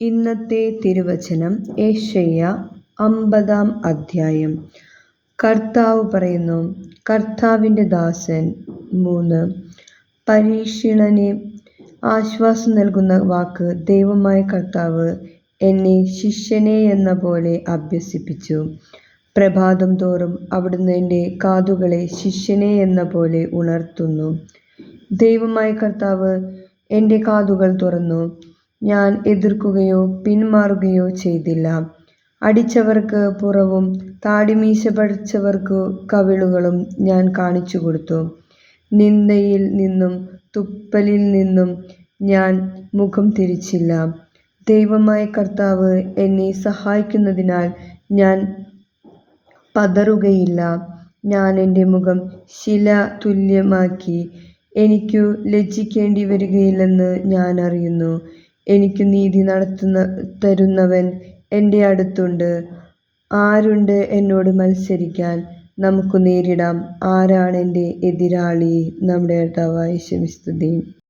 ഇന്നത്തെ തിരുവചനം ഏഷ്യ അമ്പതാം അധ്യായം. കർത്താവ് പറയുന്നു കർത്താവിന്റെ ദാസൻ മൂന്ന് പരീക്ഷണന് ആശ്വാസം നൽകുന്ന വാക്ക് ദൈവമായ കർത്താവ് എന്നെ ശിഷ്യനെ എന്ന പോലെ അഭ്യസിപ്പിച്ചു. പ്രഭാതം തോറും അവിടുന്ന് എന്റെ കാതുകളെ ശിഷ്യനെ എന്ന പോലെ ഉണർത്തുന്നു. ദൈവമായ കർത്താവ് എന്റെ കാതുകൾ തുറന്നു. ഞാൻ എതിർക്കുകയോ പിന്മാറുകയോ ചെയ്തില്ല. അടിച്ചവർക്ക് പുറവും താടിമീശ പഠിച്ചവർക്ക് കവിളുകളും ഞാൻ കാണിച്ചു കൊടുത്തു. നിന്ദയിൽ നിന്നും തുപ്പലിൽ നിന്നും ഞാൻ മുഖം തിരിച്ചില്ല. ദൈവമായ കർത്താവ് എന്നെ സഹായിക്കുന്നതിനാൽ ഞാൻ പതറുകയില്ല. ഞാൻ എന്റെ മുഖം ശില തുല്യമാക്കി. എനിക്കു ലജ്ജിക്കേണ്ടി വരികയില്ലെന്ന് ഞാൻ അറിയുന്നു. എനിക്ക് നീതി നടത്തുന്ന തരുന്നവൻ എന്റെ അടുത്തുണ്ട്. ആരുണ്ട് എന്നോട് മത്സരിക്കാൻ നമുക്ക് നേരിടാം. ആരാണ് എന്റെ എതിരാളി? നമ്മുടെ കർത്താവായ യേശുവിസ്തുതി